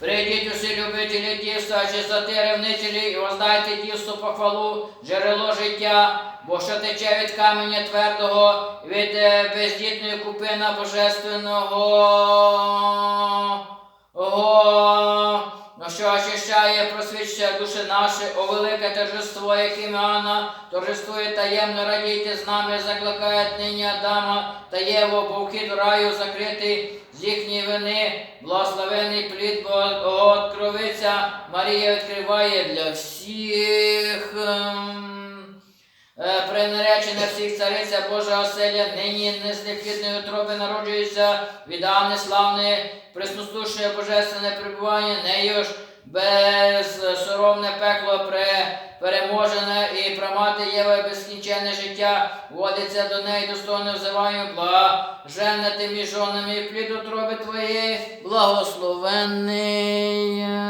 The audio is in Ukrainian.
Прийдіть усі любителі дівства, чистоти ревнителі, і воздайте дівству похвалу, джерело життя, бо що тече від каменя твердого, від е, бездітної купина божественного. Ого, що очищає, просвічує душі наші, о велике торжество, яким Анна торжествує таємно, радійте з нами, закликає нині Адама та Єву, бо вхід в раю закритий з їхньої вини, благословений плід бо откровиця, Марія відкриває для всіх. Е, всіх цариця Божа оселя, нині не з неплідної утроби народжується, від Анни славне, приснустушує божественне перебування, нею ж безсоромне пекло переможене і промати Єва безкінченне життя, водиться до неї достойне взиванню, блаженне ти між жонами, і плід утроби твоєї, благословенний.